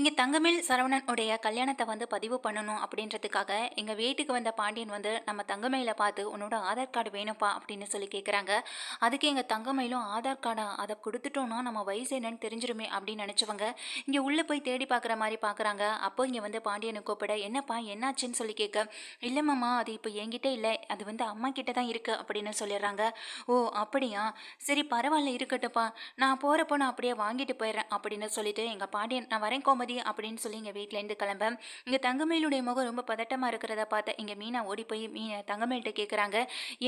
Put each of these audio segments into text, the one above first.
இங்கே தங்கமில் சரவணன் உடைய கல்யாணத்தை வந்து பதிவு பண்ணணும் அப்படின்றதுக்காக எங்கள் வீட்டுக்கு வந்த பாண்டியன் வந்து நம்ம தங்கமயில பார்த்து உன்னோட ஆதார் கார்டு வேணும்ப்பா அப்படின்னு சொல்லி கேட்குறாங்க அதுக்கு எங்கள் தங்கமயிலும் ஆதார் கார்டா அதை கொடுத்துட்டோன்னா நம்ம வயசு என்னன்னு தெரிஞ்சிருமே அப்படின்னு நினச்சவங்க இங்கே உள்ளே போய் தேடி பார்க்குற மாதிரி பார்க்குறாங்க அப்போ இங்கே வந்து பாண்டியனை கூப்பிட என்னப்பா என்னாச்சுன்னு சொல்லி கேட்க இல்லைம்மாம்மா அது இப்போ என்கிட்ட இல்லை. அது வந்து அம்மா கிட்ட தான் இருக்குது அப்படின்னு சொல்லிடுறாங்க. ஓ அப்படியா? சரி பரவாயில்ல இருக்கட்டும்ப்பா. நான் போகிறப்போ நான் அப்படியே வாங்கிட்டு போயிடுறேன் அப்படின்னு சொல்லிட்டு எங்கள் பாண்டியன் நான் வரேன் கோமதி. அப்படின்னு சொல்லி இங்கே வீட்டிலேருந்து கிளம்ப. இங்கே தங்கமேலுடைய முகம் ரொம்ப பதட்டமாக இருக்கிறத பார்த்த இங்கே மீனா ஓடி போய் மீ தங்கமேல்கிட்ட கேட்குறாங்க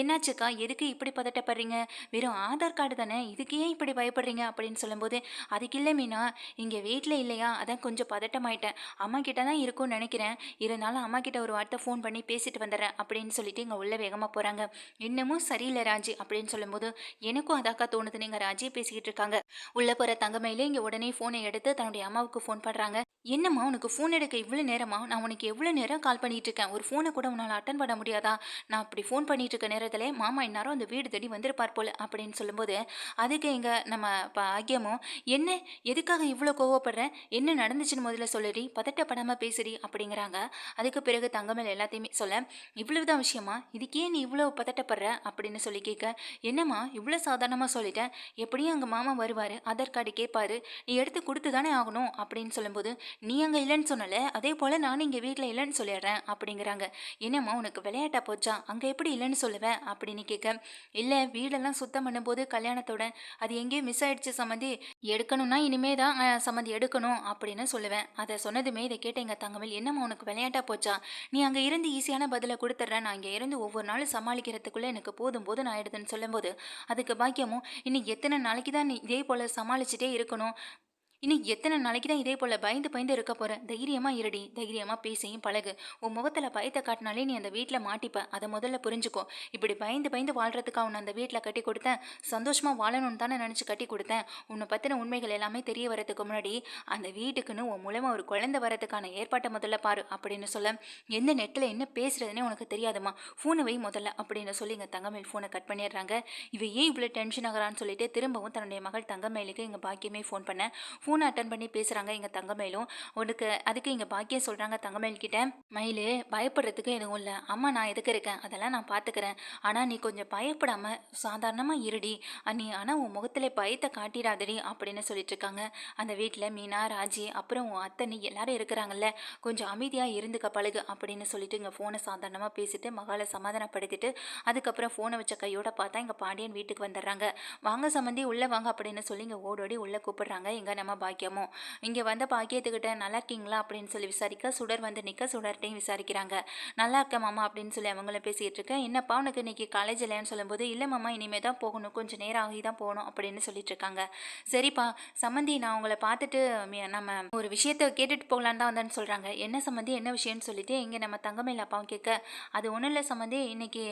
என்னாச்சுக்கா? எதுக்கு இப்படி பதட்டப்படுறீங்க? வெறும் ஆதார் கார்டு தானே? இதுக்கு ஏன் இப்படி பயப்படுறீங்க? அப்படின்னு சொல்லும்போது அதுக்கு இல்லை மீனா. இங்கே வீட்டில் இல்லையா? அதான் கொஞ்சம் பதட்டமாயிட்டேன். அம்மா கிட்ட தான் இருக்கும்னு நினைக்கிறேன். இருந்தாலும் அம்மா கிட்ட ஒரு வார்த்தை ஃபோன் பண்ணி பேசிட்டு வந்துடுறேன். அப்படின்னு சொல்லிட்டு இங்கே உள்ள வேகமாக போகிறாங்க இன்னமும் சரியில்லை ராஜி. அப்படின்னு சொல்லும்போது எனக்கும் அதாக்கா தோணுது. நீங்கள் ராஜி பேசிக்கிட்டு இருக்காங்க. உள்ளே போகிற தங்கமையிலே இங்கே உடனே ஃபோனை எடுத்து தன்னுடைய அம்மாவுக்கு ஃபோன் பண்ணுறாங்க என்னம்மா உனக்கு ஃபோன் எடுக்க இவ்வளோ நேரமா? நான் உனக்கு எவ்வளோ நேரம் கால் பண்ணிட்டு இருக்கேன். ஒரு ஃபோனை கூட உன்னால் அட்டன் பண்ண முடியாதா? நான் அப்படி ஃபோன் பண்ணிட்டு இருக்க நேரத்தில் மாமா இந்நேரம் அந்த வீடு தேடி வந்திருப்பார் போல் அப்படின்னு சொல்லும்போது அதுக்கு எங்க நம்ம ஆகியமோ என்ன? எதுக்காக இவ்வளோ கோவப்படுறேன் என்ன நடந்துச்சுன்னு முதல்ல சொல்லுடி. பதட்டப்படாமல் பேசுடி அப்படிங்கிறாங்க. அதுக்கு பிறகு தங்கமேல் எல்லாத்தையுமே சொல்ல இவ்வளவுதான் விஷயமா? இதுக்கே நீ இவ்வளோ பதட்டப்படுற? அப்படின்னு சொல்லி கேட்க என்னம்மா? இவ்வளோ சாதாரணமாக சொல்லிட்டேன். எப்படியும் அங்கே மாமா வருவார். ஆதார் கார்டு கேட்பாரு நீ எடுத்து கொடுத்து தானே ஆகணும் அப்படின்னு சொல்லும்போது நீ அங்கே இல்லைன்னு சொன்னல அதே போல் நானும் இங்கே வீட்டில் இல்லைன்னு சொல்லிடுறேன் அப்படிங்கிறாங்க. என்னம்மா உனக்கு விளையாட்டா போச்சா? அங்கே எப்படி இல்லைன்னு சொல்லுவேன் அப்படின்னு கேட்க இல்லை வீடெல்லாம் சுத்தம் பண்ணும்போது கல்யாணத்தோட அது எங்கேயும் மிஸ் ஆயிடுச்சு சம்மந்தி எடுக்கணும்னா இனிமே தான் சம்மந்தி எடுக்கணும் அப்படின்னு சொல்லுவேன் அதை சொன்னதுமே இதை கேட்ட எங்கள் தங்கமேல் என்னம்மா உனக்கு விளையாட்டா போச்சா? நீ அங்கே இருந்து ஈஸியான பதிலை கொடுத்துட்றேன். நான் இங்கே இருந்து ஒவ்வொரு நாளும் சமாளிக்கிறதுக்குள்ளே எனக்கு போதும் போது நான் ஆயிடுதுன்னு சொல்லும்போது அதுக்கு பாக்கியமும் இன்னும் எத்தனை நாளைக்கு தான் நீ இதே போல் சமாளிச்சுட்டே இருக்கணும்? இன்னும் எத்தனை நாளைக்கு தான் இதே போல் பயந்து பயந்து இருக்க போகிற தைரியமாக இருடி. தைரியமாக பேசியும் பழகு. உன் முகத்தில் பயத்தை காட்டினாலே நீ அந்த வீட்டில் மாட்டிப்ப. அதை முதல்ல புரிஞ்சுக்கோ. இப்படி பயந்து பயந்து வாழ்கிறதுக்கு உன்னை அந்த வீட்டில் கட்டி கொடுத்தேன். சந்தோஷமாக வாழணும்னு தானே நினச்சி கட்டி கொடுத்தேன். உன்னை பற்றின உண்மைகள் எல்லாமே தெரிய வரதுக்கு முன்னாடி அந்த வீட்டுக்குன்னு உன் மூலமாக ஒரு குழந்தை வரதுக்கான ஏற்பாட்டை முதல்ல பாரு அப்படின்னு சொல்ல எந்த நெட்டில் என்ன பேசுகிறதுனே உனக்கு தெரியாதுமா ஃபோனை வை முதல்ல அப்படின்னு சொல்லி எங்கள் தங்கமேல் ஃபோனை கட் பண்ணிடுறாங்க. இவ ஏன் இவ்வளோ டென்ஷன் ஆகிறான்னு சொல்லிட்டு திரும்பவும் தன்னுடைய மகள் தங்கமேலுக்கு எங்கள் பாக்கியமே ஃபோன் பண்ணேன் ஃபோனை அட்டன் பண்ணி பேசுகிறாங்க எங்கள் தங்கமயிலும். உனக்கு அதுக்கு எங்கள் பாக்கியம் சொல்கிறாங்க தங்கமயில் கிட்ட. மயிலு பயப்படுறதுக்கு எதுவும் இல்லை. அம்மா நான் எதுக்கு இருக்கேன்? அதெல்லாம் நான் பார்த்துக்கிறேன் ஆனால் நீ கொஞ்சம் பயப்படாமல் சாதாரணமாக இருடி. நீ ஆனால் உன் முகத்தில் பயத்தை காட்டிடாதடி அப்படின்னு சொல்லிட்டு இருக்காங்க. அந்த வீட்டில் மீனா ராஜி அப்புறம் உன் அத்தை நீ எல்லாரும் இருக்கிறாங்கல்ல. கொஞ்சம் அமைதியாக இருந்துக்க பழகு அப்படின்னு சொல்லிட்டு இங்கே ஃபோனை சாதாரணமாக பேசிட்டு மகளை சமாதானப்படுத்திட்டு அதுக்கப்புறம் ஃபோனை வச்ச கையோட பார்த்தா இங்கே பாண்டியன் வீட்டுக்கு வந்துடுறாங்க. வாங்க சம்மந்தி உள்ளே வாங்க அப்படின்னு சொல்லி இங்கே ஓடோடி உள்ளே கூப்பிடுறாங்க. இங்கே நம்ம பாக்கியமும் இங்கே வந்த பாக்கியத்துக்கிட்ட நல்லா இருக்கீங்களா? அப்படின்னு சொல்லி விசாரிக்க சுடர் வந்து நிற்க சுடர்கிட்டையும் விசாரிக்கிறாங்க. நல்லா இருக்கேன் மாமா அப்படின்னு சொல்லி அவங்கள பேசிகிட்டு இருக்கேன். என்னப்பா உனக்கு இன்னைக்கு காலேஜ் இல்லைன்னு சொல்லும்போது இல்லை மாமா இனிமேல் தான் போகணும். கொஞ்சம் நேரம் ஆகி தான் போகணும். அப்படின்னு சொல்லிட்டு இருக்காங்க. சரிப்பா சம்மந்தி நான் உங்களை பார்த்துட்டு நம்ம ஒரு விஷயத்தை கேட்டுட்டு போகலான்னு தான் வந்தேன்னு சொல்கிறாங்க என்ன சம்மந்தி என்ன விஷயம்னு சொல்லிட்டு இங்கே நம்ம தங்கமேல அப்பாவும் கேட்க அது ஒன்றும் இல்லை சம்மந்தி. இன்னைக்கு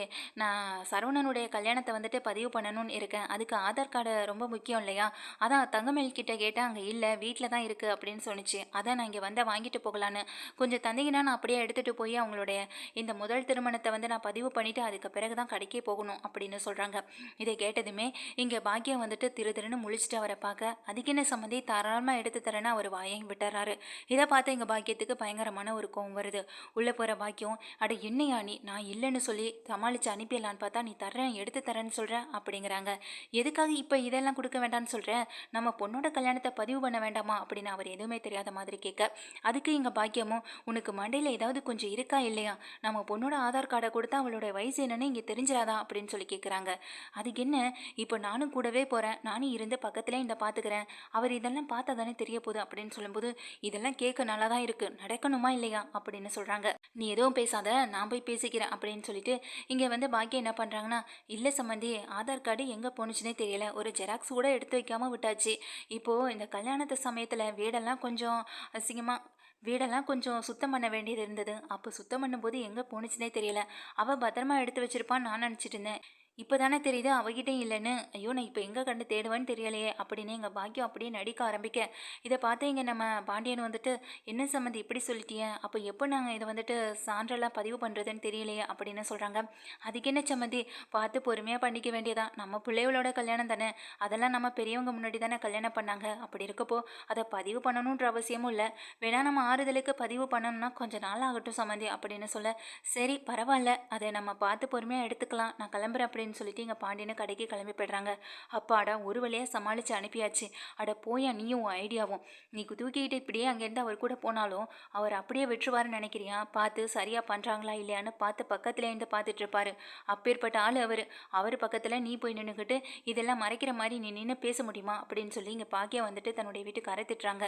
நான் சரவணனுடைய கல்யாணத்தை வந்துட்டு பதிவு பண்ணணும்னு இருக்கேன். அதுக்கு ஆதார் கார்டு ரொம்ப முக்கியம் இல்லையா? அதான் தங்கமேல் கிட்ட கேட்டால் அங்கே இல்லை வீட்டில் தான் இருக்குது அப்படின்னு சொன்னிச்சு. அதான் நான் இங்கே வந்தால் வாங்கிட்டு போகலான்னு. கொஞ்சம் தந்தீங்கன்னா நான் அப்படியே எடுத்துகிட்டு போய் அவங்களுடைய இந்த முதல் திருமணத்தை வந்து நான் பதிவு பண்ணிவிட்டு அதுக்கு பிறகு தான் கடைக்கே போகணும் அப்படின்னு சொல்கிறாங்க இதை கேட்டதுமே இங்கே பாக்கியம் வந்துட்டு திரு திருன்னு முழிச்சிட்டு அவரை பார்க்க அதுக்கு என்ன சம்மந்தி? தாராளமாக எடுத்து தரேன்னு அவர் வாயையும் விட்டுறாரு. இதை பார்த்து எங்கள் பாக்கியத்துக்கு பயங்கரமான ஒரு கோவம் வருது. உள்ளே போகிற பாக்கியம் அட என்னையா நீ? நான் இல்லைன்னு சொல்லி சமாளித்து அனுப்பிடலான்னு பார்த்தா நீ தர்றேன் எடுத்து தரேன்னு சொல்கிற அப்படிங்கிறாங்க. எதுக்காக இப்போ இதெல்லாம் கொடுக்க வேண்டாம்னு சொல்கிறேன் நம்ம பொண்ணோட கல்யாணத்தை பதிவு பண்ண வேண்டாமா? அப்படின்னு அவர் எதுவுமே தெரியாத மாதிரி கேட்க அதுக்கு எங்கள் பாக்கியமும் உனக்கு மண்டையில் ஏதாவது கொஞ்சம் இருக்கா இல்லையா? நம்ம பொண்ணோட ஆதார் கார்டை கொடுத்தா அவளோட வயசு என்னன்னு இங்கே தெரிஞ்சிடாதா? அப்படின்னு சொல்லி கேட்குறாங்க. அதுக்கு என்ன? இப்போ நானும் கூடவே போகிறேன் நானும் இருந்து பக்கத்துலேயே இந்த பார்த்துக்கிறேன். அவர் இதெல்லாம் பார்த்தா தானே தெரிய போகுது? அப்படின்னு சொல்லும்போது இதெல்லாம் கேட்க நல்லா தான் இருக்குது நடக்கணுமா இல்லையா? அப்படின்னு சொல்கிறாங்க நீ எதுவும் பேசாத. நான் போய் பேசிக்கிறேன். அப்படின்னு சொல்லிட்டு இங்கே வந்து பாக்கியம் என்ன பண்ணுறாங்கன்னா இல்லை சம்மந்தி ஆதார் கார்டு எங்கே போணுச்சுனே தெரியல. ஒரு ஜெராக்ஸ் கூட எடுத்து வைக்காமல் விட்டாச்சு. இப்போது இந்த கல்யாணத்து சமயத்தில் வீடெல்லாம் கொஞ்சம் அசிங்கமாக வீடெல்லாம் கொஞ்சம் சுத்தம் பண்ண வேண்டியது இருந்தது. அப்போ சுத்தம் பண்ணும்போது எங்கே போணுச்சுனே தெரியல. அவள் பத்திரமா எடுத்து வச்சிருப்பான்னு நான் நினச்சிட்டு இருந்தேன். இப்போ தானே தெரியுது அவகிட்டையும் இல்லைன்னு. ஐயோ நான் இப்போ எங்கே கண்டு தேடுவேன்னு தெரியலையே அப்படின்னு எங்கள் பாக்கியம் அப்படியே நடிக்க ஆரம்பிக்க. இதை பார்த்து இங்கே நம்ம பாண்டியன் வந்துட்டு என்ன சம்மந்தி இப்படி சொல்லிட்டியே? அப்போ எப்போ நாங்கள் இதை வந்துட்டு சான்றெல்லாம் பதிவு பண்ணுறதுன்னு தெரியலையே? அப்படின்னு சொல்கிறாங்க அதுக்கு என்ன சம்மந்தி பார்த்து பொறுமையாக பண்ணிக்க வேண்டியதான் நம்ம பிள்ளைகளோட கல்யாணம் தானே. அதெல்லாம் நம்ம பெரியவங்க முன்னாடி தானே கல்யாணம் பண்ணாங்க. அப்படி இருக்கப்போ அதை பதிவு பண்ணணுன்ற அவசியமும் இல்லை. வேணால் நம்ம ஆறுதலுக்கு பதிவு பண்ணணும்னா கொஞ்சம் நாள் ஆகட்டும் சம்மந்தி அப்படின்னு சொல்ல சரி பரவாயில்ல. அதை நம்ம பார்த்து பொறுமையாக எடுத்துக்கலாம். நான் கிளம்புறேன் அப்படின்னு சொல்லிட்டு எங்கள் பாண்டியனை கடைக்கு கிளம்பி போயிடுறாங்க. அப்பாடா ஒரு வழியாக சமாளித்து அனுப்பியாச்சு. அட போயா நீயும் உன் ஐடியாவும். நீ தூக்கிக்கிட்டு இப்படியே அங்கேருந்து அவர் கூட போனாலும் அவர் அப்படியே விட்டுருவாருன்னு நினைக்கிறியா? பார்த்து சரியாக பண்ணுறாங்களா இல்லையான்னு பார்த்து பக்கத்தில் இருந்து பார்த்துட்டு இருப்பார். அப்பேற்பட்ட ஆள் அவர். அவர் பக்கத்தில் நீ போய் நின்றுக்கிட்டு இதெல்லாம் மறைக்கிற மாதிரி நீ நின்று பேச முடியுமா? அப்படின்னு சொல்லி இங்கே பாக்கியா வந்துட்டு தன்னுடைய வீட்டுக்கு அரைத்திட்டுறாங்க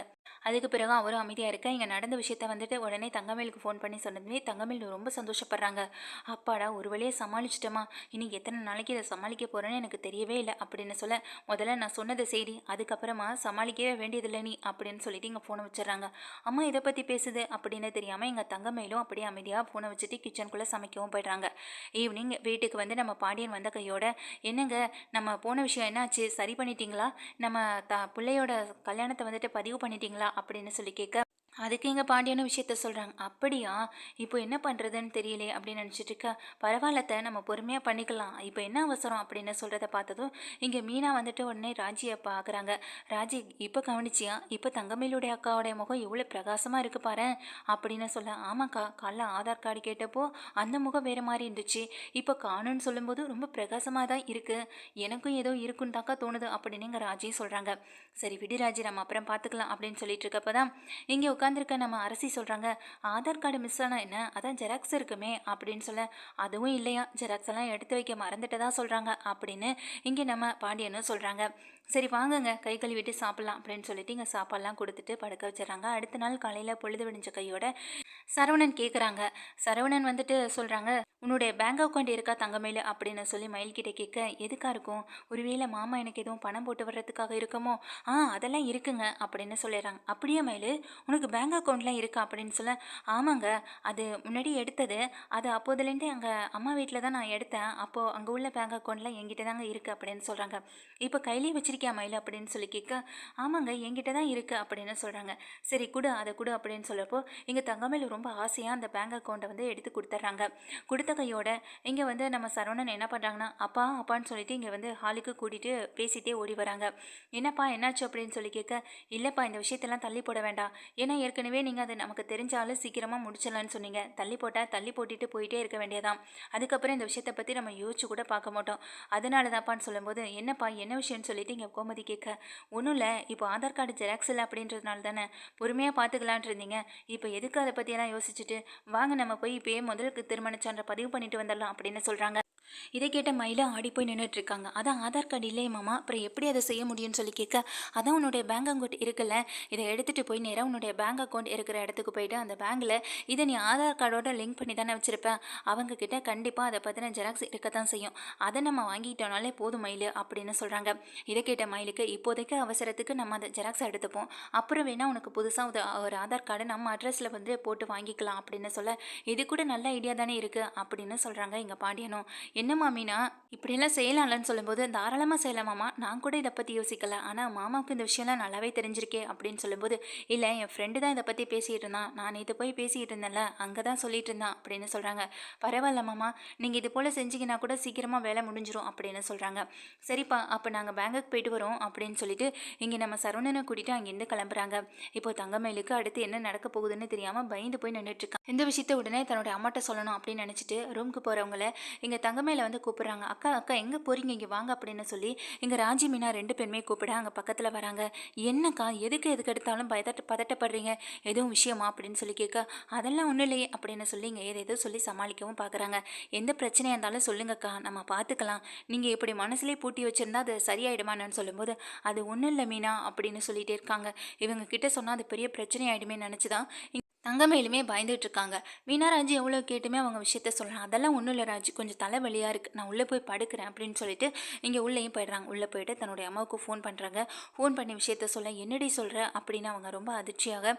அதுக்கு பிறகு அவரும் அமைதியாக இருக்க இங்கே நடந்த விஷயத்த வந்துட்டு உடனே தங்கமேலுக்கு ஃபோன் பண்ணி சொன்னதுமே தங்கமேல் ரொம்ப சந்தோஷப்படுறாங்க. அப்பாடா ஒரு வழியாக சமாளிச்சிட்டோமா? இன்னைக்கு எத்தனை நாளைக்கு இதை சமாளிக்க போகிறேன்னு எனக்கு தெரியவே இல்லை. அப்படின்னு சொல்ல முதல்ல நான் சொன்னதை செய்தி அதுக்கப்புறமா சமாளிக்கவே வேண்டியதில்லை நீ அப்படின்னு சொல்லிட்டு இங்கே ஃபோனை வச்சிடுறாங்க. அம்மா இதை பற்றி பேசுது அப்படின்னு தெரியாமல் எங்கள் தங்கமையிலும் அப்படியே அமைதியாக ஃபோனை வச்சுட்டு கிச்சனுக்குள்ளே சமைக்கவும் போயிடுறாங்க. ஈவினிங் வீட்டுக்கு வந்து நம்ம பாண்டியன் வந்த கையோட என்னங்க நம்ம போன விஷயம் என்னாச்சு? சரி பண்ணிட்டீங்களா? நம்ம த பிள்ளையோட கல்யாணத்தை வந்துட்டு பதிவு பண்ணிட்டீங்களா? அப்படின்னு சொல்லி கேட்க அதுக்கு எங்கள் பாண்டியனும் விஷயத்த சொல்கிறாங்க அப்படியா? இப்போ என்ன பண்ணுறதுன்னு தெரியலே அப்படின்னு நினச்சிட்டு இருக்க. பரவாயில்லத்த நம்ம பொறுமையாக பண்ணிக்கலாம். இப்போ என்ன அவசரம் அப்படின்னு சொல்கிறத பார்த்ததும் இங்கே மீனா வந்துட்டு உடனே ராஜியை பார்க்குறாங்க ராஜி இப்போ கவனிச்சியா? இப்போ தங்கமேலுடைய அக்காவுடைய முகம் எவ்வளோ பிரகாசமாக இருக்கு பாரு அப்படின்னு சொல்ல. ஆமாக்கா காலைல ஆதார் கார்டு கேட்டப்போ அந்த முகம் வேறு மாதிரி இருந்துச்சு. இப்போ காணுன்னு சொல்லும்போது ரொம்ப பிரகாசமாக தான் இருக்குது எனக்கும் ஏதோ இருக்குன்னு தாக்கா தோணுது அப்படின்னு இங்கே ராஜியும் சொல்கிறாங்க சரி விடு ராஜி நம்ம அப்புறம் பார்த்துக்கலாம் அப்படின்னு சொல்லிட்டு இருக்கப்போ தான் இங்கே உட்காந்துருக்க நம்ம அரசி சொல்கிறாங்க ஆதார் கார்டு மிஸ் ஆனால் என்ன? அதான் ஜெராக்ஸ் இருக்குமே அப்படின்னு சொல்ல அதுவும் இல்லையா? ஜெராக்ஸ் எல்லாம் எடுத்து வைக்க மறந்துட்டதா சொல்கிறாங்க அப்படின்னு இங்கே நம்ம பாண்டியனும் சொல்கிறாங்க சரி வாங்குங்க. கை கழுவிட்டு சாப்பிட்லாம் அப்படின்னு சொல்லிட்டு இங்கே சாப்பாடெலாம் கொடுத்துட்டு படுக்க வச்சிடறாங்க. அடுத்த நாள் காலையில் பொழுது விடிஞ்ச கையோட சரவணன் கேட்குறாங்க சரவணன் வந்துட்டு சொல்கிறாங்க உன்னுடைய பேங்க் அக்கௌண்ட் இருக்கா தங்கமேலு? அப்படின்னு சொல்லி மயில்கிட்ட கேட்க எதுக்காக இருக்கும்? ஒருவேளை மாமா எனக்கு எதுவும் பணம் போட்டு வர்றதுக்காக இருக்குமோ? ஆ அதெல்லாம் இருக்குங்க அப்படின்னு சொல்லிடுறாங்க. அப்படியே மயில்? உனக்கு பேங்க் அக்கௌண்ட்லாம் இருக்கா? அப்படின்னு சொல்ல ஆமாங்க. அது முன்னாடி எடுத்தது. அது அப்போதுலேருந்தே அங்கே அம்மா வீட்டில் தான் நான் எடுத்தேன். அப்போது அங்கே உள்ள பேங்க் அக்கௌண்ட்லாம் என்கிட்ட தாங்க இருக்குது அப்படின்னு சொல்கிறாங்க இப்போ கையிலேயே வச்சிருக்கியா மயில் அப்படின்னு சொல்லி கேட்க ஆமாங்க என்கிட்ட தான் இருக்குது அப்படின்னு சொல்கிறாங்க சரி கொடு அதை கொடு அப்படின்னு சொல்லப்போ எங்கள் தங்கமேல் ரொம்ப ஆசையாக அந்த பேங்க் அக்கௌண்ட்டை வந்து எடுத்து கொடுத்துட்றாங்க கொடுத்த கையோட இங்கே வந்து நம்ம சரவணன் என்ன பண்ணுறாங்கன்னா அப்பா அப்பான்னு சொல்லிட்டு இங்கே வந்து ஹாலுக்கு கூட்டிகிட்டு பேசிகிட்டே ஓடி வராங்க. என்னப்பா என்னாச்சு? அப்படின்னு சொல்லி கேட்க இல்லைப்பா இந்த விஷயத்தெல்லாம் தள்ளி போட வேண்டாம். ஏன்னா ஏற்கனவே நீங்கள் அது நமக்கு தெரிஞ்சாலும் சீக்கிரமாக முடிச்சிடலான்னு சொன்னீங்க. தள்ளி போட்டால் தள்ளி போட்டுட்டு போயிட்டே இருக்க வேண்டியதான். அதுக்கப்புறம் இந்த விஷயத்தை பற்றி நம்ம யோசிச்சு கூட பார்க்க மாட்டோம். அதனால தான்ப்பான்னு சொல்லும்போது என்னப்பா என்ன விஷயம்னு சொல்லிட்டு அப்படின்னு கோமதி கேட்க ஒன்றும் இல்லை. இப்போ ஆதார் கார்டு ஜெராக்ஸ் இல்லை அப்படின்றதுனால தானே பொறுமையாக பார்த்துக்கலான் இருந்தீங்க. இப்போ எதுக்கு அதை பற்றியெல்லாம் யோசிச்சுட்டு வாங்க நம்ம போய் இப்போயே முதலுக்கு திருமண சான்றை பதிவு பண்ணிட்டு வந்துடலாம் அப்படின்னு சொல்கிறாங்க இதை கேட்ட மயிலா ஆடி போய் நின்றுட்டுருக்காங்க அதான் ஆதார் கார்டு இல்லையே மாமா. அப்புறம் எப்படி அதை செய்ய முடியும்னு சொல்லி கேட்க அதான் உன்னுடைய பேங்க் அக்கௌண்ட் இருக்குல்ல. இதை எடுத்துகிட்டு போய் நேராக உன்னுடைய பேங்க் அக்கௌண்ட் இருக்கிற இடத்துக்கு போயிட்டு அந்த பேங்க்கில் இதை நீ ஆதார் கார்டோட லிங்க் பண்ணி தானே வச்சுருப்பேன் அவங்கக்கிட்ட கண்டிப்பாக அதை பற்றின ஜெராக்ஸ் இருக்க தான் செய்யும். அதை நம்ம வாங்கிட்டோனாலே போதும் மயில் அப்படின்னு சொல்கிறாங்க இதை கேட்ட மயிலுக்கு இப்போதைக்கு அவசரத்துக்கு நம்ம அந்த ஜெராக்ஸ் எடுத்துப்போம். அப்புறம் வேணால் உனக்கு புதுசாக ஒரு ஆதார் கார்டு நம்ம அட்ரஸில் வந்து போட்டு வாங்கிக்கலாம் அப்படின்னு சொல்ல இது கூட நல்ல ஐடியா தானே இருக்குது அப்படின்னு சொல்கிறாங்க எங்கள் பாண்டியனும். என்னம்மா மீனா இப்படியெல்லாம் செய்யலாம்லன்னு சொல்லும்போது தாராளமாக செய்யலாமாம்மா நான் கூட இதை பற்றி யோசிக்கல ஆனால் மாமாவுக்கு இந்த விஷயம்லாம் நல்லாவே தெரிஞ்சிருக்கே அப்படின்னு சொல்லும்போது இல்லை என் ஃப்ரெண்டு தான் இதை பற்றி பேசிகிட்டு இருந்தான். நான் இதை போய் பேசிகிட்டு இருந்தேன்ல. அங்கே தான் சொல்லிட்டு இருந்தான் அப்படின்னு சொல்கிறாங்க பரவாயில்ல மாமா. நீங்கள் இது போல் செஞ்சீங்கன்னா கூட சீக்கிரமாக வேலை முடிஞ்சிடும் அப்படின்னு சொல்கிறாங்க சரிப்பா. அப்போ நாங்கள் பேங்குக்கு போயிட்டு வரோம் அப்படின்னு சொல்லிட்டு இங்கே நம்ம சரவணனை கூட்டிகிட்டு அங்கேருந்து கிளம்புறாங்க. இப்போ தங்கமயிலுக்கு அடுத்து என்ன நடக்க போகுதுன்னு தெரியாமல் பயந்து போய் நின்றுட்டுருக்கான் இந்த விஷயத்த உடனே தன்னோட அம்மாட்ட சொல்லணும் அப்படின்னு நினச்சிட்டு ரூமுக்கு போகிறவங்கள இங்கே தங்கமயில வந்து கூப்பிட்றாங்க அக்கா அக்கா எங்கே போகிறீங்க இங்கே வாங்க அப்படின்னு சொல்லி இங்கே ராஜி மீனா ரெண்டு பேருமே கூப்பிட அங்கே பக்கத்தில் வராங்க. என்னக்கா எதுக்கு எதுக்கு எடுத்தாலும் பதட்ட பதட்டப்படுறீங்க? எதுவும் விஷயமா? அப்படின்னு சொல்லி கேட்க அதெல்லாம் ஒன்றும் இல்லையே அப்படின்னு சொல்லி இங்கே ஏதேதோ சொல்லி சமாளிக்கவும் பார்க்குறாங்க எந்த பிரச்சனையாக இருந்தாலும் சொல்லுங்கக்கா நம்ம பார்த்துக்கலாம் நீங்கள் இப்படி மனசுலேயே பூட்டி வச்சுருந்தா அது சரியாயிடுமான்னு சொல்லும்போது அது ஒன்றும் இல்லை மீனா அப்படின்னு சொல்லிகிட்டே இருக்காங்க. இவங்க கிட்ட சொன்னால் அது பெரிய பிரச்சனை ஆகிடுமே நினச்சி தான் தங்கமேலுமே பயந்துட்டு இருக்காங்க மீனா ராஜு எவ்வளோ கேட்டுமே அவங்க விஷயத்த சொல்லலாம் அதெல்லாம் ஒன்றும் இல்லை ராஜு. கொஞ்சம் தலைவலியாக இருக்குது நான் உள்ளே போய் படுக்கிறேன் அப்படின்னு சொல்லிட்டு இங்கே உள்ளேயும் போயிடுறாங்க. உள்ளே போயிட்டு தன்னுடைய அம்மாவுக்கு ஃபோன் பண்ணுறாங்க ஃபோன் பண்ணி விஷயத்த சொல்ல என்னடி சொல்கிற அப்படின்னு அவங்க ரொம்ப அதிர்ச்சியாக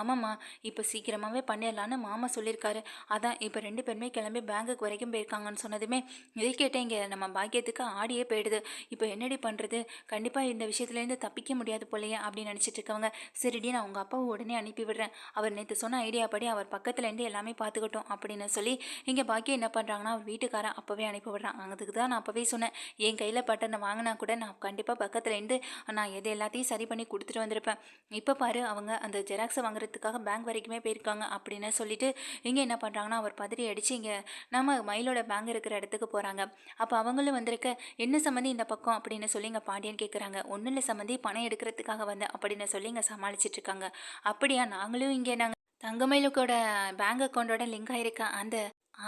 ஆமாம்மா இப்போ சீக்கிரமாகவே பண்ணிடலான்னு மாமா சொல்லியிருக்காரு. அதான் இப்போ ரெண்டு பேருமே கிளம்பி பேங்குக்கு வரைக்கும் போயிருக்காங்கன்னு சொன்னதுமே இதை கேட்டேன் இங்கே நம்ம பாக்கியத்துக்கு ஆடியே போயிடுது. இப்போ என்னடி பண்ணுறது கண்டிப்பாக இந்த விஷயத்துலேருந்து தப்பிக்க முடியாது போலையே அப்படின்னு நினச்சிட்டு இருக்கவங்க சரிடி நான் உங்கள் அப்பாவை உடனே அனுப்பி விடுறேன் அவர் நேற்று சொன்ன ஐடியா படி அவர் பக்கத்துலேருந்து எல்லாமே பார்த்துக்கட்டும் அப்படின்னு சொல்லி இங்கே பாக்கியம் என்ன பண்ணுறாங்கன்னா அவர் வீட்டுக்காரன் அப்போவே அனுப்பி விடுறான். அதுக்கு தான் நான் அப்போவே சொன்னேன். என் கையில் பட்டனை வாங்கினா கூட நான் கண்டிப்பாக பக்கத்துலேருந்து நான் எது எல்லாத்தையும் சரி பண்ணி கொடுத்துட்டு வந்திருப்பேன். இப்போ பாரு அவங்க அந்த ஜெராக்ஸை வாங்குறதுக்காக பேங்க் வரைக்குமே போயிருக்காங்க அப்படின்னு சொல்லிட்டு இங்கே என்ன பண்ணுறாங்கன்னா அவர் பதறி அடித்து இங்கே நம்ம மயிலோட பேங்க் இருக்கிற இடத்துக்கு போகிறாங்க அப்போ அவங்களும் வந்திருக்க என்ன சம்மந்தி இந்த பக்கம்? அப்படின்னு சொல்லி இங்கே பாண்டியன் கேட்குறாங்க ஒன்றும் இல்லை சம்மந்தி பணம் எடுக்கிறதுக்காக வந்தேன் அப்படின்னு சொல்லி இங்கே சமாளிச்சிட்ருக்காங்க அப்படியா நாங்களும் இங்கே நாங்கள் தங்கமயிலுக்கோட பேங்க் அக்கௌண்ட்டோட லிங்க் ஆயிருக்க? அந்த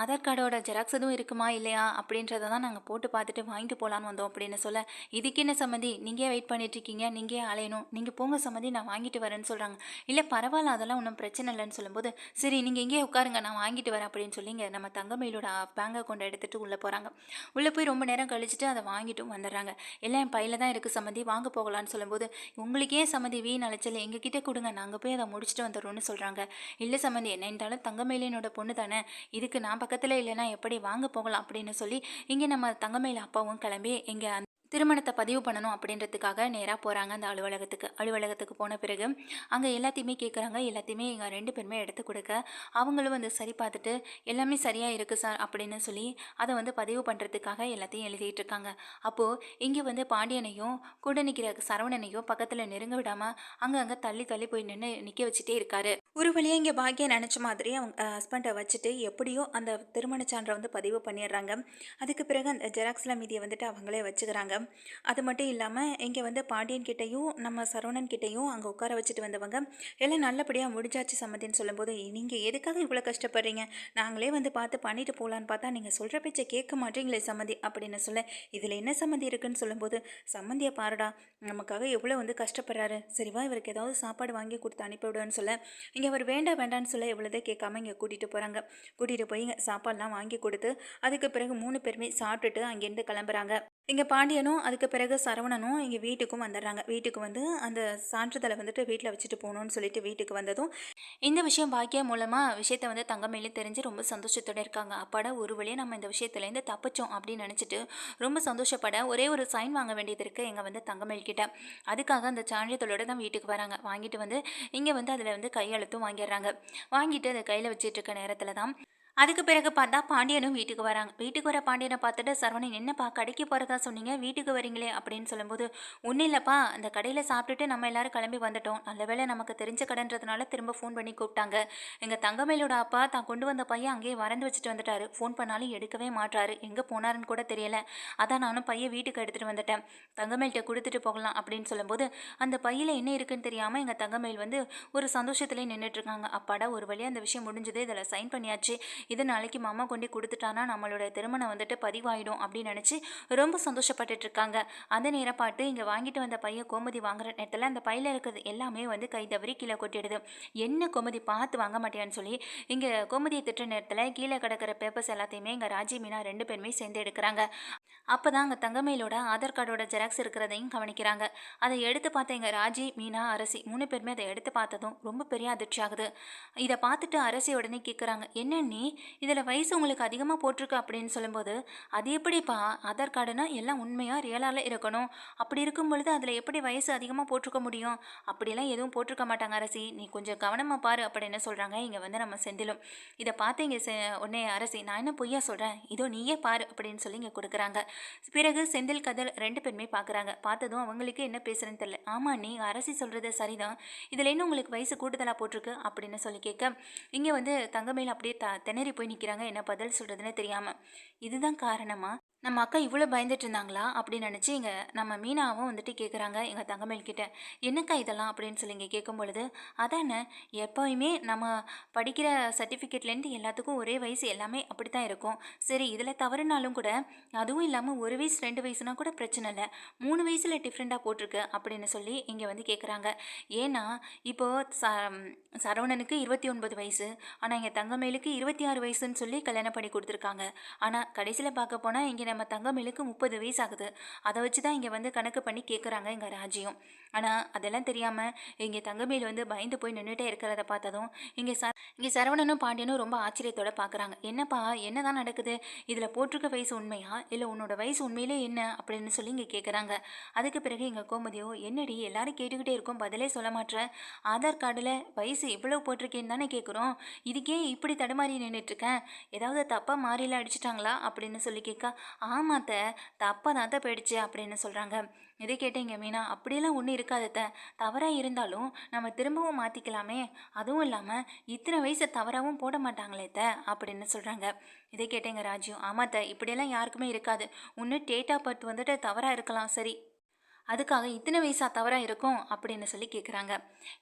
ஆதார் கார்டோட ஜெராக்ஸ் எதுவும் இருக்குமா இல்லையா? அப்படின்றத தான் நாங்கள் போட்டு பார்த்துட்டு வாங்கிட்டு போகலான்னு வந்தோம் அப்படின்னு சொல்ல இதுக்கு என்ன சம்மந்தி? நீங்கள் வெயிட் பண்ணிட்டுருக்கீங்க நீங்கள் அலையணும். நீங்கள் போங்க சம்மந்தி நான் வாங்கிட்டு வரேன்னு சொல்கிறாங்க இல்லை பரவாயில்ல அதெல்லாம் ஒன்றும் பிரச்சனை இல்லைன்னு சொல்லும்போது சரி நீங்கள் இங்கேயே உட்காருங்க. நான் வாங்கிட்டு வரேன் அப்படின்னு சொல்லிங்க நம்ம தங்கமயிலோட பேங்க் அக்கௌண்ட் எடுத்துகிட்டு உள்ளே போகிறாங்க உள்ளே போய் ரொம்ப நேரம் கழிச்சுட்டு அதை வாங்கிட்டும் வந்துடுறாங்க. எல்லாம் என் பையில தான் இருக்குது சம்மந்தி. வாங்க போகலான்னு சொல்லும்போது உங்களுக்கே ஏன் சம்மந்தி வீண் அழைச்சல் எங்ககிட்ட கொடுங்க. நாங்கள் போய் அதை முடிச்சுட்டு வந்துடுறோம்னு சொல்கிறாங்க இல்லை சம்மந்தி என்ன என்றாலும் தங்கமயிலினோட பொண்ணு தானே. இதுக்கு நான் பக்கத்தில் இல்லைன்னா எப்படி வாங்க போகலாம் அப்படின்னு சொல்லி இங்கே நம்ம தங்கமயில் அப்பாவும் கிளம்பி இங்கே திருமணத்தை பதிவு பண்ணணும் அப்படின்றதுக்காக நேராக போகிறாங்க அந்த அலுவலகத்துக்கு. அலுவலகத்துக்கு போன பிறகு அங்கே எல்லாத்தையுமே கேட்குறாங்க எல்லாத்தையுமே இங்கே ரெண்டு பேருமே எடுத்து கொடுக்க அவங்களும் வந்து சரி பார்த்துட்டு எல்லாமே சரியாக இருக்குது சார் அப்படின்னு சொல்லி அதை வந்து பதிவு பண்ணுறதுக்காக எல்லாத்தையும் எழுதிட்டு இருக்காங்க. அப்போது இங்கே வந்து பாண்டியனையும் கூட நிற்கிற சரவணனையும் பக்கத்தில் நெருங்க விடாமல் அங்கங்கே தள்ளி தள்ளி போய் நின்று நிற்க வச்சுட்டே இருக்காரு. ஒரு வழியாக இங்கே பாக்கிய நினச்ச மாதிரி அவங்க ஹஸ்பண்டை வச்சுட்டு எப்படியோ அந்த திருமண சான்றை வந்து பதிவு பண்ணிடுறாங்க. அதுக்கு பிறகு அந்த ஜெராக்ஸில் மீதியை வந்துட்டு அவங்களே வச்சுக்கிறாங்க. அது மட்டும் இல்லாமல் இங்கே வந்து பாண்டியன் கிட்டேயும் நம்ம சரவணன் கிட்டேயும் அங்கே உட்கார வச்சுட்டு வந்தவங்க எல்லாம் நல்லபடியாக முடிஞ்சாச்சு சம்மதின்னு சொல்லும்போது நீங்கள் எதுக்காக இவ்வளோ கஷ்டப்படுறீங்க? நாங்களே வந்து பார்த்து பண்ணிட்டு போகலான்னு பார்த்தா நீங்கள் சொல்கிற பேச்சை கேட்க மாட்டீங்களே சம்மதி அப்படின்னு சொல்ல இதில் என்ன சம்மதி இருக்குன்னு சொல்லும்போது சம்மந்தியை பாருடா நமக்காக எவ்வளோ வந்து கஷ்டப்படுறாரு. சரிவா இவருக்கு ஏதாவது சாப்பாடு வாங்கி கொடுத்து அனுப்பிவிடுன்னு சொல்ல இங்கே அவர் வேண்டாம் வேண்டான்னு சொல்ல எவ்வளோதே கேட்காம இங்கே கூட்டிகிட்டு போகிறாங்க கூட்டிகிட்டு போய் இங்கே சாப்பாடுலாம் வாங்கி கொடுத்து அதுக்கு பிறகு மூணு பேருமே சாப்பிட்டுட்டு அங்கேருந்து கிளம்புறாங்க. இங்கே பாண்டியனும் அதுக்கு பிறகு சரவணனும் இங்கே வீட்டுக்கும் வந்துடுறாங்க. வீட்டுக்கு வந்து அந்த சான்றிதழை வந்துட்டு வீட்டில் வச்சுட்டு போகணும்னு சொல்லிட்டு வீட்டுக்கு வந்ததும் இந்த விஷயம் பாக்கியா மூலமாக விஷயத்தை வந்து தங்கமேலே தெரிஞ்சு ரொம்ப சந்தோஷத்தோட இருக்காங்க. அப்பாடா ஒரு வழியாக நம்ம இந்த விஷயத்துலேருந்து தப்பிச்சோம் அப்படின்னு நினச்சிட்டு ரொம்ப சந்தோஷப்பட ஒரே ஒரு சைன் வாங்க வேண்டியது இருக்குது இங்கே வந்து தங்கமேல் கிட்ட. அதுக்காக அந்த சான்றிதழோடு தான் வீட்டுக்கு வராங்க. வாங்கிட்டு வந்து இங்கே வந்து அதில் வந்து கையெழுத்தும் வாங்கிடுறாங்க. வாங்கிட்டு அதை கையில் வச்சிட்டு இருக்க நேரத்தில் தான் அதுக்கு பிறகு பார்த்தா பாண்டியனும் வீட்டுக்கு வராங்க. வீட்டுக்கு வர பாண்டியனை பார்த்துட்டு சரவணன் என்னப்பா கடைக்கு போகிறதா சொன்னீங்க? வீட்டுக்கு வரீங்களே? அப்படின்னு சொல்லும்போது ஒன்றும் இல்லைப்பா. அந்த கடையில் சாப்பிட்டுட்டு நம்ம எல்லாரும் கிளம்பி வந்துட்டோம். நல்ல வேளை நமக்கு தெரிஞ்ச கடைன்றதுனால திரும்ப ஃபோன் பண்ணி கூப்பிட்டாங்க. எங்கள் தங்கமேலோட அப்பா தான் கொண்டு வந்த பையன் அங்கேயே மறந்து வச்சுட்டு வந்துட்டாரு. ஃபோன் பண்ணாலும் எடுக்கவே மாட்டாரு எங்கே போனாருன்னு கூட தெரியல. அதான் நானும் பையன் வீட்டுக்கு எடுத்துகிட்டு வந்துட்டேன். தங்கமேல்கிட்ட கொடுத்துட்டு போகலாம் அப்படின்னு சொல்லும்போது அந்த பையில் என்ன இருக்குன்னு தெரியாமல் எங்கள் தங்கமேல் வந்து ஒரு சந்தோஷத்துலேயே நின்றுட்டுருக்காங்க அப்பாடா ஒரு வழியாக அந்த விஷயம் முடிஞ்சது. இதில் சைன் பண்ணியாச்சு. இது நாளைக்கு மாமா கொண்டு கொடுத்துட்டானா நம்மளோட திருமணம் வந்துட்டு பதிவாயிடும் அப்படின்னு நினச்சி ரொம்ப சந்தோஷப்பட்டுட்டு இருக்காங்க. அந்த நேரம் பாட்டு இங்கே வாங்கிட்டு வந்த பையன் கோமதி வாங்குற நேரத்தில் அந்த பையில் இருக்கிறது எல்லாமே வந்து கை தவறி கீழே கொட்டிடுது. என்ன கோமதி பார்த்து வாங்க மாட்டேன்னு சொல்லி இங்கே கோமதியை திட்டுற நேரத்தில் கீழே கிடக்கிற பேப்பர்ஸ் எல்லாத்தையுமே இங்கே ராஜி மீனா ரெண்டு பேருமே சேர்ந்து எடுக்கிறாங்க. அப்போ தான் அங்கே தங்கமயிலோட ஆதார் கார்டோட ஜெராக்ஸ் இருக்கிறதையும் கவனிக்கிறாங்க. அதை எடுத்து பார்த்த எங்கள் ராஜி மீனா அரசி மூணு பேருமே அதை எடுத்து பார்த்ததும் ரொம்ப பெரிய அதிர்ச்சி ஆகுது இதை பார்த்துட்டு அரசி உடனே கேட்குறாங்க என்ன நீ இதில் வயசு உங்களுக்கு அதிகமாக போட்டிருக்கு அப்படின்னு சொல்லும்போது அது எப்படிப்பா? ஆதார் கார்டுனா எல்லாம் உண்மையாக ரியலால இருக்கணும். அப்படி இருக்கும் பொழுது அதில் எப்படி வயசு அதிகமாக போட்டிருக்க முடியும்? அப்படிலாம் எதுவும் போட்டிருக்க மாட்டாங்க அரசி. நீ கொஞ்சம் கவனமாக பாரு அப்படின்னு சொல்கிறாங்க இங்கே வந்து நம்ம செந்திலும். இதை பார்த்து இங்கே செ உடனே அரசி நான் என்ன பொய்யா சொல்கிறேன் இதோ நீயே பாரு அப்படின்னு சொல்லி இங்கே கொடுக்குறாங்க. பிறகு செந்தில் கதல் ரெண்டு பேருமே பார்க்குறாங்க. பார்த்ததும் அவங்களுக்கு என்ன பேசுகிறேன்னு தெரியல. ஆமாம் நீ அரசி சொல்கிறது சரிதான். இதில் என்ன உங்களுக்கு வயசு கூடுதலாக போட்டிருக்கு அப்படின்னு சொல்லி கேட்க இங்கே வந்து தங்கமேல் அப்படியே த திணறி போய் நிற்கிறாங்க என்ன பதில் சொல்கிறதுன்னு தெரியாமல் இதுதான் காரணமா? நம்ம அக்கா இவ்வளோ பயந்துட்டு இருந்தாங்களா? அப்படின்னு நினச்சி இங்கே நம்ம மீனாவும் வந்துட்டு கேட்குறாங்க எங்கள் தங்கமேல்கிட்ட என்னக்கா இதெல்லாம்? அப்படின்னு சொல்லி இங்கே கேட்கும் பொழுது அதானே எப்போயுமே நம்ம படிக்கிற சர்டிஃபிகேட்லேருந்து எல்லாத்துக்கும் ஒரே வயசு எல்லாமே அப்படி தான் இருக்கும். சரி இதில் தவறுனாலும் கூட அதுவும் இல்லாமல் ஒரு வயசு ரெண்டு வயசுனா கூட பிரச்சனை இல்லை. மூணு வயசில் டிஃப்ரெண்ட்டாக போட்டிருக்கு அப்படின்னு சொல்லி இங்கே வந்து கேட்குறாங்க ஏன்னா இப்போது ச சரவணனுக்கு இருபத்தி ஒன்பது வயசு ஆனால் எங்கள் தங்கமேலுக்கு இருபத்தி ஆறு வயசுன்னு சொல்லி கல்யாணம் பண்ணி கொடுத்துருக்காங்க. ஆனால் கடைசியில் பார்க்க போனால் இங்கே நம்ம தங்கமேலுக்கு முப்பது வயசு ஆகுது அதை வச்சு தான் இங்கே வந்து கணக்கு பண்ணி கேட்குறாங்க எங்கள் ராஜியும். ஆனால் அதெல்லாம் தெரியாமல் இங்கே தங்கமேல் வந்து பயந்து போய் நின்றுட்டே இருக்கிறத பார்த்ததும் இங்கே ச இங்கே சரவணனும் பாண்டியனும் ரொம்ப ஆச்சரியத்தோட பார்க்குறாங்க என்னப்பா என்ன தான் நடக்குது? இதில் போட்டிருக்க வயசு உண்மையா? இல்லை உன்னோட வயசு உண்மையிலே என்ன? அப்படின்னு சொல்லி இங்கே கேட்குறாங்க அதுக்கு பிறகு எங்கள் கோமதியோ என்னடி எல்லாரும் கேட்டுக்கிட்டே இருக்கோம் பதிலே சொல்ல மாட்டேன் ஆதார் கார்டில் வயசு இவ்வளோ போட்டிருக்கேன்னு தானே கேட்குறோம் இதுக்கே இப்படி தடுமாறி நின்றுட்டுருக்கேன் ஏதாவது தப்பாக மாறியில் அடிச்சிட்டாங்களா? அப்படின்னு சொல்லி கேட்க. ஆமாத்த தப்பாக தான் தான் போயிடுச்சு அப்படின்னு சொல்கிறாங்க இதை கேட்டீங்க மீனா? அப்படியெல்லாம் ஒன்றும் இருக்காதத்த. தவறாக இருந்தாலும் நம்ம திரும்பவும் மாற்றிக்கலாமே அதுவும் இல்லாமல் இத்தனை வயசு தவறாகவும் போட மாட்டாங்களே த அப்படின்னு சொல்கிறாங்க இதை கேட்டேங்க ராஜு. ஆமாத்த இப்படியெல்லாம் யாருக்குமே இருக்காது. ஒன்று டேட் ஆஃப் பர்த் வந்துட்டு தவறாக இருக்கலாம். சரி அதுக்காக இத்தனை வயசா தவறாக இருக்கும் அப்படின்னு சொல்லி கேட்குறாங்க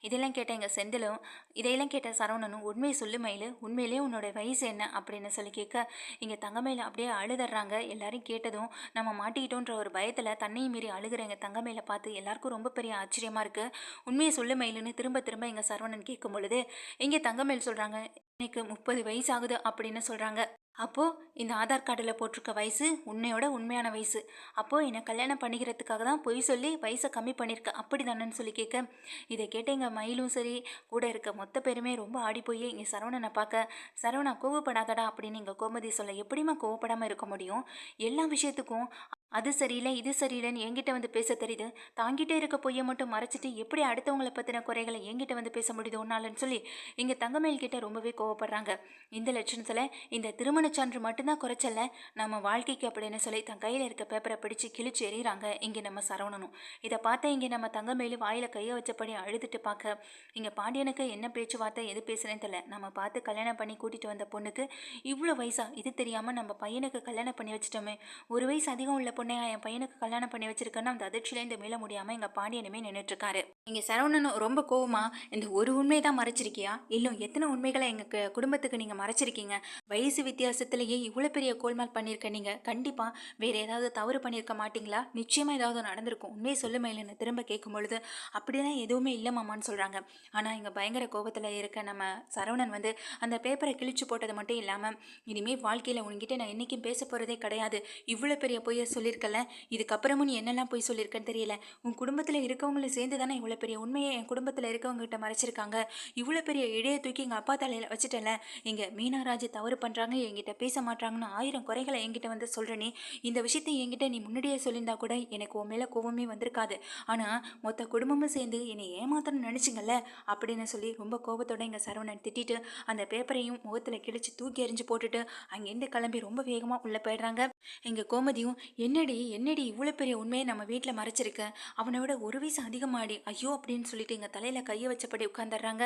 இதெல்லாம் கேட்ட எங்கள் செந்திலும் இதையெல்லாம் கேட்ட சரவணனும் உண்மையை சொல்லு மயில் உண்மையிலேயே உன்னோட வயசு என்ன? அப்படின்னு சொல்லி கேட்க இங்கே தங்கமயில அப்படியே அழுதுறாங்க. எல்லாரும் கேட்டதும் நம்ம மாட்டிக்கிட்டோன்ற ஒரு பயத்தில் தன்னையும் மீறி அழுகிற எங்கள் தங்கமயில பார்த்து எல்லாருக்கும் ரொம்ப பெரிய ஆச்சரியமாக இருக்குது உண்மையை சொல்லு மயிலுன்னு திரும்ப திரும்ப எங்கள் சரவணன் கேட்கும் பொழுது இங்கே தங்கமயில் சொல்கிறாங்க எனக்கு முப்பது வயசு ஆகுது அப்படின்னு சொல்கிறாங்க அப்போது இந்த ஆதார் கார்டில் போட்டிருக்க வயசு உன்னையோட உண்மையான வயசு. அப்போது என்னை கல்யாணம் பண்ணிக்கிறதுக்காக தான் பொய் சொல்லி வயசை கம்மி பண்ணியிருக்க அப்படி தானேன்னு சொல்லி கேட்க இதை கேட்ட எங்கள் மயிலும் சரி கூட இருக்க மொத்த பேருமே ரொம்ப ஆடி போய் இங்கே சரவணனை பார்க்க சரவணா கோவப்படாதடா அப்படின்னு எங்கள் கோமதி சொல்ல எப்படிம்மா கோவப்படாமல் இருக்க முடியும்? எல்லா விஷயத்துக்கும் அது சரியில்லை இது சரியில்லைன்னு என்கிட்ட வந்து பேச தெரியுது. தாங்கிட்டே இருக்க பொய்யை மட்டும் மறைச்சிட்டு எப்படி அடுத்தவங்களை பற்றின குறைகளை என்கிட்ட வந்து பேச முடியுது ஒன்னாலன்னு சொல்லி இங்கே தங்கமேல் கிட்ட ரொம்பவே கோவப்படுறாங்க. இந்த லட்சணத்தில் இந்த திருமண சான்று மட்டும்தான் குறைச்சல நம்ம வாழ்க்கைக்கு அப்படின்னு சொல்லி தன் கையில் இருக்க பேப்பரை பிடிச்சு கிழிச்சு எறிகிறாங்க இங்கே நம்ம சரவணனும். இதை பார்த்த இங்கே நம்ம தங்கமேலு வாயில் கையை வச்சபடி அழுதுட்டு பார்க்க இங்கே பாண்டியனுக்கு என்ன பேச்சுவார்த்தை எது பேசுகிறேன்னு தெரியல. நம்ம பார்த்து கல்யாணம் பண்ணி கூட்டிகிட்டு வந்த பொண்ணுக்கு இவ்வளோ வயசா இது தெரியாமல் நம்ம பையனுக்கு கல்யாணம் பண்ணி வச்சிட்டோமே. ஒரு வயசு அதிகம் உள்ள பொண்ணை என் பையனுக்கு கல்யாணம் பண்ணி வச்சிருக்கேன்னு அந்த அதிர்ச்சியிலேருந்து மீள முடியாமல் எங்கள் பாண்டியனுமே நின்றுட்டுருக்காரு இங்கே சரவணனும் ரொம்ப கோவமா இந்த ஒரு உண்மை தான் மறைச்சிருக்கியா? இன்னும் எத்தனை உண்மைகளை எங்கள் குடும்பத்துக்கு நீங்கள் மறைச்சிருக்கீங்க? வயசு வித்தியாசத்திலேயே இவ்வளோ பெரிய கோல்மால் பண்ணியிருக்க நீங்கள் கண்டிப்பாக வேறு ஏதாவது தவறு பண்ணியிருக்க மாட்டீங்களா? நிச்சயமாக ஏதாவது நடந்திருக்கும். உண்மையை சொல்லுமே இல்லைன்னு திரும்ப கேட்கும் பொழுது அப்படிலாம் எதுவுமே இல்லை மாமான்னு சொல்கிறாங்க ஆனால் இங்கே பயங்கர கோபத்தில் இருக்க நம்ம சரவணன் வந்து அந்த பேப்பரை கிழிச்சு போட்டது மட்டும் இல்லாமல் இனிமேல் வாழ்க்கையில் உன்கிட்ட நான் என்றைக்கும் பேச போகிறதே கிடையாது. இவ்வளோ பெரிய பொய்யை சொல்லியிருக்கல இதுக்கப்புறமும் நீ என்னெல்லாம் பொய் சொல்லியிருக்கன்னு தெரியல. உன் குடும்பத்தில் இருக்கவங்கள சேர்ந்து தானே இவ்வளோ பெரிய உண்மையை என் குடும்பத்தில் இருக்கவங்ககிட்ட மறைச்சிருக்காங்க? இவ்வளோ பெரிய இடையை தூக்கி எங்கள் அப்பா தலையில் வச்சுட்டல இங்கே மீனாராஜ் தவறு பண்ணுறாங்க என்கிட்ட பேச மாட்டாங்கன்னு ஆயிரம் குறைகளை என்கிட்ட வந்து சொல்கிறனே இந்த விஷயத்தை என்கிட்ட நீ முன்னாடியே சொல்லியிருந்தா கூட எனக்கு உன் மேலே கோவமே வந்திருக்காது. ஆனால் மொத்த குடும்பமும் சேர்ந்து என்னை ஏமாத்தணும்னு நினச்சிங்கல்ல? அப்படின்னு சொல்லி ரொம்ப கோபத்தோட எங்கள் சரவணன் திட்டிட்டு அந்த பேப்பரையும் முகத்தில் கிழிச்சு தூக்கி எறிஞ்சு போட்டுட்டு அங்கேருந்து கிளம்பி ரொம்ப வேகமாக உள்ளே போயிடுறாங்க. எங்கள் கோமதியும் என்னடி என்னடி இவ்வளோ பெரிய உண்மையை நம்ம வீட்டில் மறைச்சிருக்க? அவனை விட ஒரு வயசு அதிகமாடி ஐயோ அப்படின்னு சொல்லிட்டு எங்கள் தலையில் கையை வச்சபடி உட்காந்துடுறாங்க